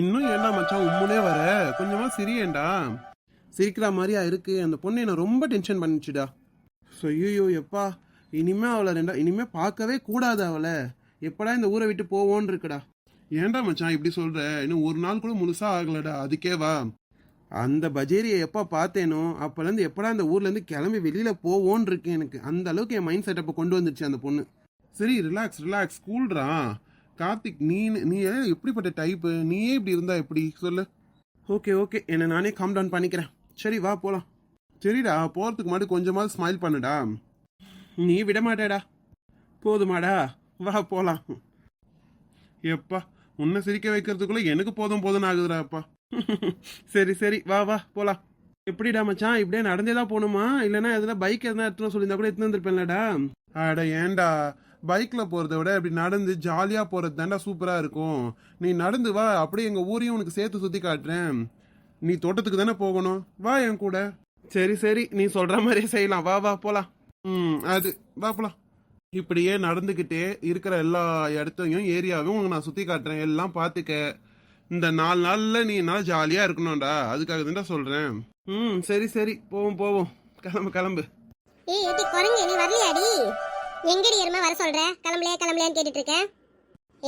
இன்னும் ஏன்டா மச்சான் உம்முனே வர? கொஞ்சமா சிரியேண்டா. சிரிக்கிற மாதிரியா இருக்கு. அந்த பொண்ணு என்ன ரொம்ப டென்ஷன் பண்ணிச்சுடா. ஐயோ எப்பா. இனிமே அவளை ரெண்டா இனிமே பார்க்கவே கூடாது அவளை. எப்படா இந்த ஊரை விட்டு போவோன்னு இருக்குடா. ஏன்டா மச்சான் இப்படி சொல்ற? இன்னும் ஒரு நாள் கூட முழுசா ஆகலடா. அதுக்கே வா. அந்த பஜேரியை எப்போ பார்த்தேனோ அப்போலேருந்து எப்படா அந்த ஊர்லேருந்து கிளம்பி வெளியில் போவோன்னு இருக்கேன் எனக்கு. அந்த அளவுக்கு என் மைண்ட் செட்டப்பை கொண்டு வந்துருச்சு அந்த பொண்ணு. சரி ரிலாக்ஸ் ரிலாக்ஸ் கூல்ரா கார்த்திக் நீ நீ எப்படிப்பட்ட டைப்பு நீயே இப்படி இருந்தா எப்படி? சொல்லு. ஓகே ஓகே என்னை நானே காம் டவுன் பண்ணிக்கிறேன். சரி வா போகலாம் சரிடா போகிறதுக்கு முன்னாடி கொஞ்சமாவது ஸ்மைல் பண்ணுடா. நீ விட மாட்டேடா. போதுமாடா. வா போகலாம் எப்பா உன்னை சிரிக்க வைக்கிறதுக்குள்ள எனக்கு போதும் போதும்னு ஆகுதுடா அப்பா. சரி சரி. வா வா போலாம். எப்படிடா மச்சான்? இப்படியே நடந்தே தான் போகணுமா இல்லைன்னா எதுனா பைக் எதுனா எடுத்துன்னு சொல்லியிருந்தா கூட எடுத்துன்னு வந்திருப்பேன்லடா. அட ஏன்டா? பைக்கில் போகிறத விட இப்படி நடந்து ஜாலியாக போகிறது தாண்டா சூப்பராக இருக்கும். நீ நடந்து வா அப்படியே எங்கள் ஊரையும் உனக்கு சேர்த்து சுற்றி காட்டுறேன். நீ தோட்டத்துக்கு தானே போகணும்? வா என் கூட. சரி சரி நீ சொல்கிற மாதிரியே செய்யலாம். வா வா போகலாம் ம் அது வா போகலாம் இப்படியே நடந்துக்கிட்டே இருக்கிற எல்லா இடத்தையும் ஏரியாவையும் நான் சுற்றி காட்டுறேன். எல்லாம் பார்த்துக்க இந்த நாலு நாளில் நீ நல்லா ஜாலியாக இருக்கணும்டா. அதுக்காக தான் சொல்கிறேன் ம் சரி சரி. போவோம் போவோம். கிளம்பு கிளம்பு. ஏய் ஏட்டி குரங்கு நீ வரலையாடி? எங்கடி எருமா வர சொல்ற? கிளம்பலையா கிளம்பலையான்னு கேட்டுட்டு இருக்கேன்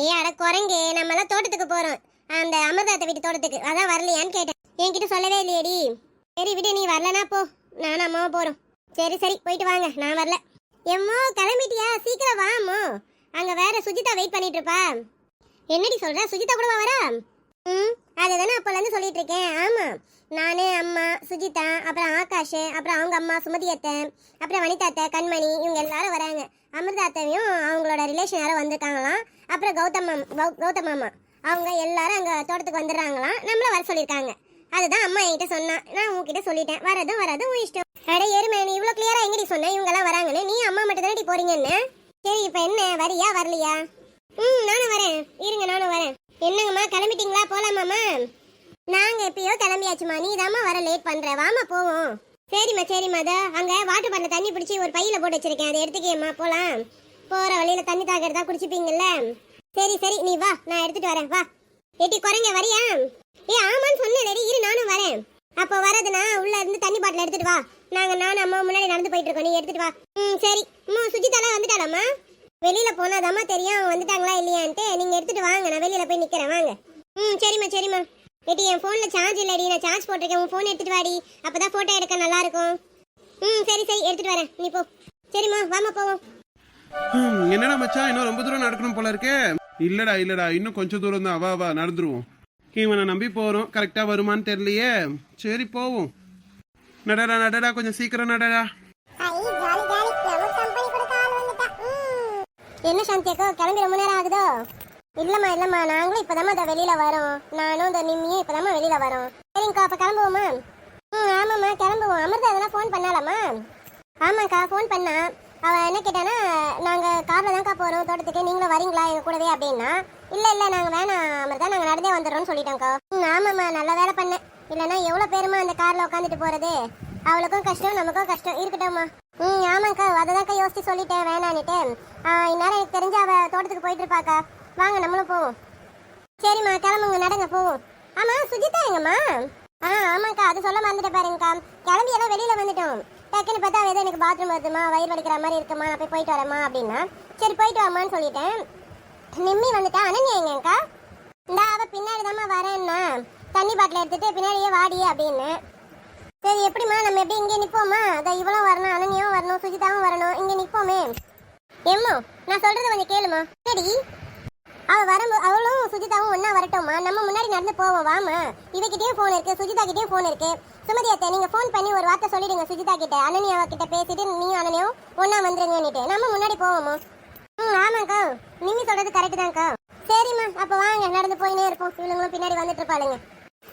ஏய் அட குரங்கு நம்ம எல்லாம் தோட்டத்துக்கு போறோம். அந்த அமிர்தாத்த வீட்டு தோட்டத்துக்கு. அதான் வரலையான்னு கேட்டேன். என்கிட்ட சொல்லவே இல்லையடி. சரி விடு நீ வரலனா போ. நானும் அம்மாவும் போறோம். சரி சரி போயிட்டு வாங்க. நான் வரல. எம்மோ கிளம்பிட்டியா? சீக்கிரம் வாமோ அங்க வேற சுஜிதா வெயிட் பண்ணிட்டு இருப்பா என்னடி சொல்ற? சுஜிதா கூடவா வரா? ம் அதுதானே அப்போலேருந்து சொல்லிட்டு இருக்கேன் ஆமாம் நானே அம்மா சுஜிதா அப்புறம் ஆகாஷ் அப்புறம் அவங்க அம்மா சுமதி அத்தை அப்புறம் வனிதாத்தை கண்மணி இவங்க எல்லாரும் வராங்க. அமிர்தாத்தையும் அவங்களோட ரிலேஷன் யாரும் வந்திருக்காங்களாம். அப்புறம் கௌதம் கௌ- கௌதம் மாமா அவங்க எல்லாரும் அங்கே தோட்டத்துக்கு வந்துடுறாங்களாம். நம்மள வர சொல்லியிருக்காங்க. அதுதான் அம்மா என்கிட்ட சொன்னா. நான் உங்ககிட்ட சொல்லிட்டேன். வரதும் வரதும் உன் இஷ்டம். அட எருமை நீ இவ்வளோ கிளியராக எங்கடி சொன்னேன் இவங்கெல்லாம் வராங்கன்னு. நீ அம்மா மட்டும் தானே போறீங்கன்னு சரி இப்போ என்ன? வரியா வரலையா? ம் நானும் வரேன். இருங்க நானும் வரேன். என்னங்கம்மா கிளம்பிட்டீங்களா? போகலாமாம்மா நாங்க எப்பயோ கிளம்பியாச்சுமா. நீ தாமா வர லேட் பண்ற. வாமா போவோம். சரிம்மா சரிம்மா அதோ அங்க வாட்டர் பாட்டில் தண்ணி பிடிச்சி ஒரு பையில போட்டு வச்சிருக்கேன். அதை எடுத்துக்கேம்மா போலாம். போற வழியில தண்ணி தாக்கிறதா குடிச்சுப்பீங்கல்ல? சரி சரி நீ வா நான் எடுத்துட்டு வரேன். வா. ஏட்டி குறைங்க வரியா? ஏ ஆமான்னு சொன்னேன் இரு நானும் வரேன். அப்போ வரதுனா உள்ள இருந்து தண்ணி பாட்டில் எடுத்துட்டு வா. நாங்க நானும் அம்மா முன்னாடி நடந்து போயிட்டு இருக்கோம். நீ எடுத்துட்டு வா. ம் சரி. அம்மா சுஜிதாலாம் வந்துட்டாளாம்மா? வெளியில போனாதாம்மா தெரியும். அவங்க வந்துட்டாங்களா இல்லையான்ட்டு. நீங்க எடுத்துட்டு வாங்க. நான் வெளியில போய் நிக்கிறேன். வாங்க. ம் சரிம்மா சரிம்மா. ஏட்டி என் ஃபோன்ல சார்ஜ் இல்லடி. நான் சார்ஜ் போட்டிருக்கேன். உன் ஃபோன் எடுத்துட்டு வாடி. அப்பதான் போட்டோ எடுக்க நல்லா இருக்கும் ம் சரி சரி. எடுத்துட்டு வரேன். நீ போ. சரிம்மா வாமா போவோம். என்னடா மச்சான்? இன்னும் ரொம்ப தூரம் நடக்கணும் போல இருக்கே. இல்லடா இல்லடா. இன்னும் கொஞ்சம் தூரம் தான். வா வா நடந்துருவோம். இவனை நம்பி போறோம். கரெக்டா வருமான்னு தெரியலையே. சரி போவோம். நடடா நடடா. கொஞ்சம் சீக்கிரம் நடடா. என்ன சாந்தி அக்கா? கிளம்பி ரொம்ப நேரம் ஆகுதோ? இல்லம்மா இல்லம்மா நாங்களும் இப்பதாம்மா அதை வெளியில வரோம். நானும் இந்த நிம்மியும் இப்பதாம்மா வெளியில வரோம். சரிங்கக்கா அப்ப கிளம்புவோமா? ம் ஆமாம்மா கிளம்புவோம். அமிர்தா எதனா ஃபோன் பண்ணலாமா ஆமாக்கா ஃபோன் பண்ணா. அவ என்ன கேட்டானா நாங்க கார்ல தான்க்கா போறோம் தோட்டத்துக்கு. நீங்களும் வரீங்களா எங்க கூடவே அப்படின்னா. இல்ல இல்ல நாங்க வேணாம் அமிர்தா. நாங்க நடந்தே வந்துடுறோம்னு சொல்லிட்டோம்க்கா. ம் ஆமாம்மா நல்ல வேலை பண்ணேன். இல்லைன்னா எவ்வளவு பேருமா அந்த கார்ல உட்காந்துட்டு போறது? அவளுக்கும் கஷ்டம் நமக்கும் கஷ்டம். இருக்கட்டும்மா. ம் ஆமாக்கா அதை தான்க்கா யோசிச்சு சொல்லிட்டேன் வேணான்னுட்டு. இந்நேரம் எனக்கு தெரிஞ்சு அவ தோட்டத்துக்கு போயிட்டு இருப்பாக்கா. வாங்க நம்மளும் போவோம். சரிம்மா கிளம்புங்க நடங்க போவோம். ஆமா சுஜிதா எங்கம்மா? ஆ ஆமாக்கா அது சொல்ல மறந்துட்டு பாருங்கக்கா. கிளம்பி எல்லாம் வெளியில வந்துட்டோம். டக்குன்னு பார்த்தா ஏதோ எனக்கு பாத்ரூம் வருதுமா வயிறு வலிக்கிற மாதிரி இருக்குமா நான் போய் போயிட்டு வரேம்மா அப்படின்னா. சரி போயிட்டு வாமான்னு சொல்லிட்டேன். நிம்மி வந்துட்டா. அனன்யா எங்கக்கா இந்தா அவ பின்னாடி தாம்மா வரேன்னா. தண்ணி பாட்டில் எடுத்துட்டு பின்னாடியே வாடி அப்படின்னு. சரி எப்படிம்மா நம்ம எப்படி இங்கே நிற்போமா அதை இவளும் வரணும் அனன்யாவும் வரணும் சுஜிதாவும் வரணும். இங்கே நிற்போமே எம்மோ நான் சொல்றது கொஞ்சம் கேளுமா. சரி அவ வரும்போது அவளும் சுஜிதாவும் ஒன்னா வரட்டும்மா. நம்ம முன்னாடி நடந்து போவோம் வாமா இவகிட்டயும் ஃபோன் இருக்கு சுஜிதா கிட்டயும் ஃபோன் இருக்கு. சுமதி அத்தை நீங்க ஃபோன் பண்ணி ஒரு வார்த்தை சொல்லிடுங்க சுஜிதா கிட்ட. அனன்யாவ கிட்ட பேசிட்டு நீயும் அனன்யாவும் ஒன்னா வந்துருங்கன்னுட்டு. நம்ம முன்னாடி போவோமா ம் ஆமாக்கா நீங்க சொல்றது கரெக்ட் தான்க்கா. சரிம்மா அப்ப வாங்க நடந்து போயினே இருப்போம். இவங்களும் பின்னாடி வந்துட்டு இருப்பாளுங்க.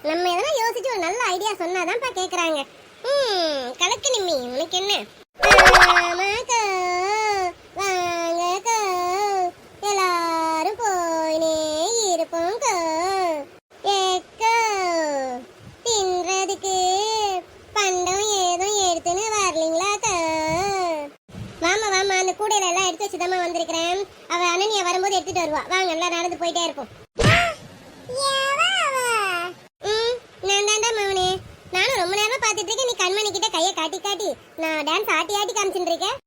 நம்ம எதனா யோசிச்சு ஒரு நல்ல ஐடியா சொன்னாதான்ப்பா கேக்குறாங்க. ம் கலக்கு நிம்மி உனக்கு என்ன? கூடையில எல்லாம் எடுத்து வச்சுதாம்மா வந்திருக்கிறேன். அவ அனன்யா வரும்போது எடுத்துட்டு வருவா. வாங்க எல்லாம் நடந்து போயிட்டே இருப்போம். ம் நான் தாண்டா நானும் ரொம்ப நேரமா பார்த்துட்டு இருக்கேன். நீ கண்மணி கிட்ட கையை காட்டி காட்டி. நான் டான்ஸ் ஆட்டி ஆட்டி காமிச்சுட்டு இருக்கேன்.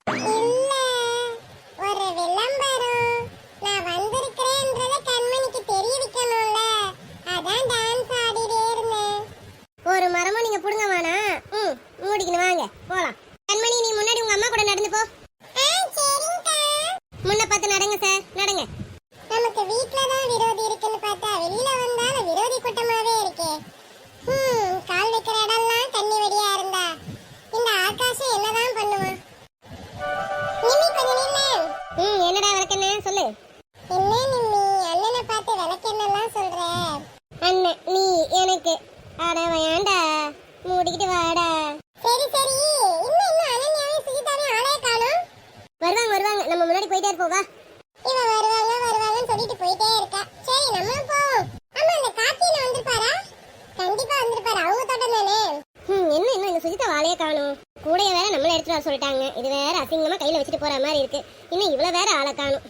வருவாங்க வருவாங்க. நம்ம முன்னாடி போயிட்டே இருப்போம் வா. இவ வருவாங்க வருவாங்கன்னு சொல்லிட்டு போயிட்டே இருக்கா. சரி நம்மளும் போவோம். ஆமா அந்த கார்த்தியில வந்திருப்பாரா? கண்டிப்பா வந்திருப்பாரு. அவங்க தோட்டம் தானே? என்ன இன்னும் இந்த சுஜிதா வாழையே காணும். கூடைய வேற நம்மள எடுத்துட்டு வர சொல்லிட்டாங்க. இது வேற அசிங்கமா கையில வச்சுட்டு போற மாதிரி இருக்கு. இன்னும் இவ்வளவு வேற ஆளை காணும்.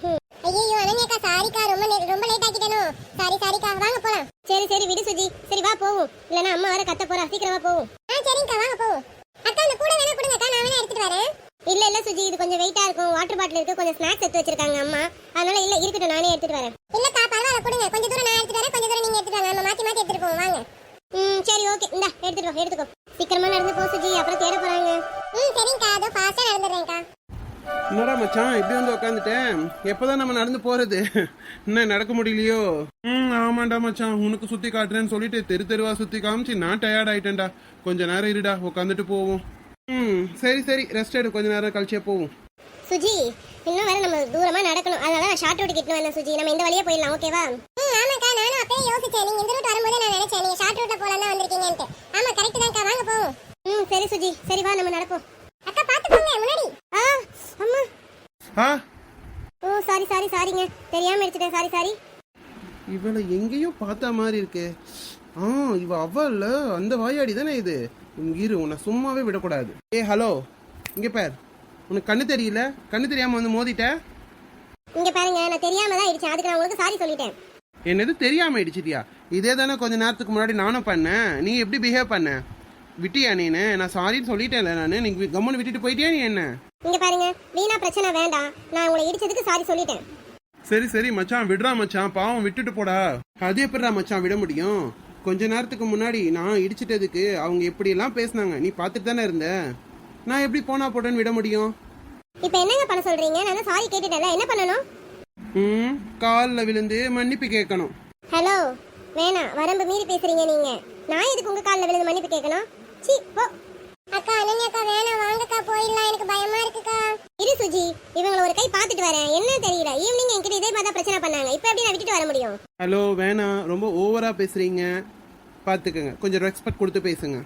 ஐயோ அனன்யாக்கா சாரிக்கா. ரொம்ப ரொம்ப லேட் ஆக்கிட்டேனோ? சாரி சாரிக்கா. வாங்க போலாம். சரி சரி விடு சுஜி. சரி வா போவோம். இல்லனா அம்மா வேற கத்த போறா. சீக்கிரமா போவோம். ஆ சரிங்கக்கா. வாங்க போவோம். அக்கா அந்த கூட வேணா கொடுங்கக்கா. நான் வேணா எடுத்துட்டு வரேன். இல்ல இல்ல சுஜி இது கொஞ்சம் வெயிட்டா இருக்கும். வாட்டர் பாட்டில் இருக்கு. கொஞ்சம் ஸ்நாக்ஸ் எடுத்து வச்சிருக்காங்க அம்மா. அதனால இல்ல இருக்கட்டும் நானே எடுத்துட்டு வரேன். இல்லக்கா பரவாயில்ல கொடுங்க. கொஞ்சம் தூரம் நான் எடுத்துட்டு வரேன். கொஞ்சம் தூரம் நீங்க எடுத்துட்டு வாங்க. நம்ம மாத்தி மாத்தி எடுத்துட்டு போவோம். வாங்க. ம் சரி ஓகே இந்தா எடுத்துட்டு வா எடுத்துக்கோ. சீக்கிரமா நடந்து போ சுஜி. அப்புறம் தேட போறாங்க. ம் சரிங்கக்கா. அதோ ஃபாஸ்டா நடந்துடுறேன்க்கா. என்னடா மச்சான் இப்படி வந்து உட்காந்துட்டேன் எப்போதான் நம்ம நடந்து போறது? என்ன நடக்க முடியலையோ? ம் ஆமாண்டா மச்சான். உனக்கு சுத்தி காட்டுறேன்னு சொல்லிட்டு தெரு தெருவா சுத்தி காமிச்சு நான் டயர்ட் ஆயிட்டேன்டா. கொஞ்ச நேரம் இருடா உட்காந்துட்டு போவோம். ம். சரி சரி. ரெஸ்ட் எடு. கொஞ்ச நேரம் கழிச்சே போவோம். சுஜி இன்னும் வேற நம்ம தூரமா நடக்கணும். அதனால ஷார்ட் ரூட் கிட்ட வந்தேன் சுஜி. நம்ம இந்த வழியே போயிடலாம் ஓகேவா ஆமாக்கா. நானும் அப்பவே யோசிச்சேன். நீங்க இந்த ரூட் வரும்போது நான் நினைச்சேன். நீங்க ஷார்ட் ரூட்ல போலாம் தான் வந்திருக்கீங்கன்ட்டு. ஆமா கரெக்ட் தான்க்கா. வாங்க போவோம். ம் சரி சுஜி. சரி வா நம்ம நடப்போம். அக்கா பாத்து போங்க முன்னாடி. ஆ அம்மா. ஆ? ஓ சாரி சாரி சாரிங்க தெரியாம எடுத்துட்டேன் சாரி சாரி இவளை எங்கேயோ பார்த்த மாதிரி இருக்கே. ஆ இவ அவல்ல அந்த வாயாடி தானே இது? இங்க இரு உன்னை சும்மாவே விடக்கூடாது. ஏ ஹலோ இங்க பார். உனக்கு கண்ணு தெரியல? கண்ணு தெரியாம வந்து மோதிட்ட? இங்க பாருங்க நான் தெரியாம தான் இடிச்சேன். அதுக்கு நான் உங்களுக்கு சாரி சொல்லிட்டேன். என்னது தெரியாம இடிச்சிட்டியா? இதே தானே கொஞ்ச நேரத்துக்கு முன்னாடி நானும் பண்ணேன். நீ எப்படி பிஹேவ் பண்ண? விட்டியா நீனு? நான் சாரின்னு சொல்லிட்டேன்ல நான். நீ கம்முன்னு விட்டுட்டு போயிட்டியா நீ என்ன? இங்க பாருங்க வீணா பிரச்சனை வேண்டாம். நான் உங்களை இடிச்சதுக்கு சாரி சொல்லிட்டேன். சரி சரி மச்சான் விடுறா மச்சான். பாவம் விட்டுட்டு போடா. அது எப்படிடா மச்சான் விட முடியும்? கொஞ்ச நேரத்துக்கு முன்னாடி நான் இடிச்சிட்டதுக்கு அவங்க எப்படி எல்லாம் பேசினாங்க? நீ பார்த்துட்டு தானே இருந்த? நான் எப்படி போனா போட்டேன்னு விட முடியும்? இப்போ என்னங்க பண்ண சொல்றீங்க? நான் சாரி கேட்டுட்டேன்ல. என்ன பண்ணணும்? ம் காலில் விழுந்து மன்னிப்பு கேட்கணும். ஹலோ வேணாம் வரம்பு மீறி பேசுறீங்க நீங்க. நான் எதுக்கு உங்க காலில் விழுந்து மன்னிப்பு கேட்கணும்? சி போ. அக்கா அனன்யாக்கா வேணாம். வாங்கக்கா போயிடலாம். எனக்கு பயமா சுஜி இவங்கள ஒரு கை பார்த்துட்டு வரேன். என்ன தெரியல? ஈவினிங் என்கிட்ட இதே மாதிரி தான் பிரச்சனை பண்ணாங்க. இப்போ எப்படி நான் விட்டுட்டு வர முடியும்? ஹலோ வேணாம் ரொம்ப ஓவரா பேசுறீங்க. பார்த்துக்கங்க. கொஞ்சம் ரெஸ்பெக்ட் கொடுத்து பேசுங்க.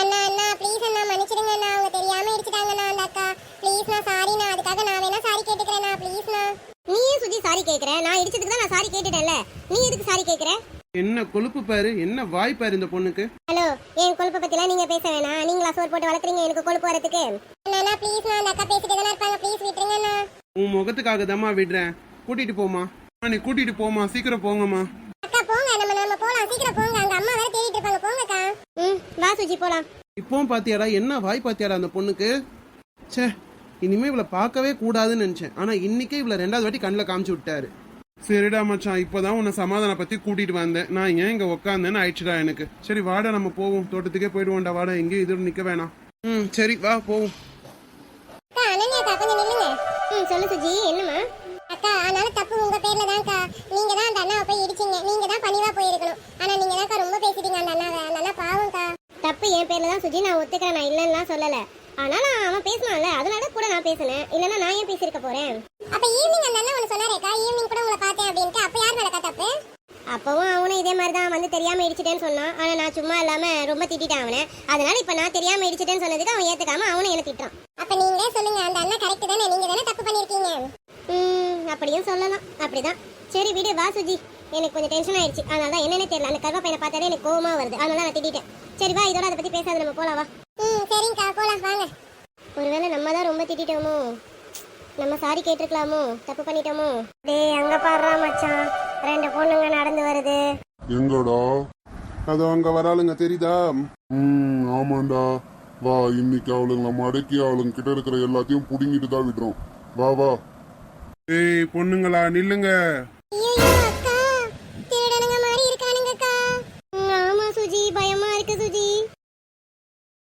அண்ணா அண்ணா ப்ளீஸ் அண்ணா மன்னிச்சிடுங்க அண்ணா. அவங்க தெரியாம இடிச்சிட்டாங்கண்ணா அந்த அக்கா. ப்ளீஸ் நான் சாரிண்ணா அதுக்காக நான் வேணா சாரி கேட்டுக்கிறேண்ணா ப்ளீஸ்ண்ணா நீ ஏன் சுஜி சாரி கேட்குற நான் இடிச்சதுக்கு தான் நான் சாரி கேட்டுட்டேன்ல. நீ எதுக்கு சாரி கேட்குற என்ன கொழுப்பு பாரு என்ன வாய் பாரு இந்த பொண்ணுக்கு. ஹலோ என் கொழுப்பை பத்திலாம் நீங்க பேச வேணாம். நீங்களா சோறு போட்டு வளர்க்குறீங்க எனக்கு கொழுப்பு வரதுக்கு அண்ணா ப்ளீஸ் நான் அந்த அக்கா பேசிட்டு தானே இருப்பாங்க ப்ளீஸ் விட்டுருங்கண்ணா உன் முகத்துக்காக தாம்மா விடுறேன். கூட்டிட்டு போமா நீ கூட்டிட்டு போமா சீக்கிரம் போங்கம்மா. அக்கா போங்க நம்ம நம்ம போலாம் சீக்கிரம் போங்க. அங்க அம்மா வேற தேடிட்டு இருப்பாங்க போங்கக்கா ம் வா சுஜி போலாம். இப்பவும் பாத்தியாடா என்ன வாய் பாத்தியாடா அந்த பொண்ணுக்கு? ச்சே இனிமே இவளை பார்க்கவே கூடாதுன்னு நினைச்சேன். ஆனா இன்னைக்கே இவளை ரெண்டாவது வாட்டி கண்ணில் காமிச்சு விட்டாரு. சரிடா மச்சான் இப்போதான் உன்னை சமாதானம் பத்தி கூட்டிட்டு வந்தேன். நான் ஏன் இங்க உக்காந்தேன்னு ஆயிடுச்சுடா எனக்கு. சரி வாடா நம்ம போவோம். தோட்டத்துக்கே போயிடுவோம்டா வாடா. எங்கேயும் இதோட நிக்க வேணாம். ம் சரி வா போவோம். அக்கா அனன்யாக்கா கொஞ்சம் நில்லுங்க. ம் சொல்லு சுஜி என்னம்மா? அக்கா ஆனாலும் தப்பு உங்க பேர்ல தான்க்கா நீங்க தான் அந்த அண்ணாவை போய் இடிச்சீங்க. நீங்க தான் பணிவா போயிருக்கணும். ஆனா நீங்க தான்க்கா ரொம்ப பேசிட்டீங்க அந்த அண்ணாவை. அந்த அண்ணா பாவம்க்கா. தப்பு என் பேர்ல தான் சுஜி நான் ஒத்துக்கிறேன். நான் இல்லைன்னா சொல்லல. நான் அவன் பேசினான்ல. அதனால நான் பேசினேன். இல்லைன்னா நான் ஏன் பேசியிருக்க போறேன்? அப்ப ஈவினிங் அந்த அண்ணா ஒன்று சொன்னாரேக்கா ஈவினிங் கூட உங்களை பார்த்தேன் அப்படின்ட்டு. அப்ப யார் மேலக்கா தப்பு அப்பவும் அவனும் இதே மாதிரி தான் வந்து தெரியாம இடிச்சிட்டேன்னு சொன்னான். ஆனா நான் சும்மா இல்லாம ரொம்ப திட்டிட்டேன் அவனை. அதனால இப்ப நான் தெரியாம இடிச்சிட்டேன்னு சொன்னதுக்கு அவன் ஏத்துக்காம அவனும் என்ன திட்டுறான். அப்ப நீங்களே சொல்லுங்க அந்த அண்ணா கரெக்ட் தானே? நீங்க தானே தப்பு பண்ணிருக்கீங்க ம் அப்படியும் சொல்லலாம். அப்படிதான். சரி விடு வா சுஜி. எனக்கு கொஞ்சம் டென்ஷன் ஆயிடுச்சு. அதனால தான் என்னன்னே தெரியல. அந்த கருவா பையனை பார்த்தாலே எனக்கு கோவமா வருது. அதனால நான் திட்டிட்டேன். சரி வா இதோட அதை பத்தி பேசாத நம்ம போலாம் வா. ம் சரிங்கக்கா போலாம் வாங்க. ஒருவேளை நம்ம தான் ரொம்ப திட்டிட்டோமோ? நம்ம சாரி கேட்டிருக்கலாமோ? தப்பு பண்ணிட்டோமோ? டேய் அங்க பாடுறா மச்சான். ரெண்டு பொண்ணுங்க நடந்து வருது. எங்கடா? அதோ அங்க வராளுங்க தெரியுதா? ம் ஆமாண்டா. வா இன்னைக்கு அவளுங்க நம்ம அடக்கி அவளுங்க கிட்ட இருக்கிற எல்லாத்தையும் புடுங்கிட்டு தான் விடுறோம். வா வா. ஏய் பொண்ணுங்களா நில்லுங்க.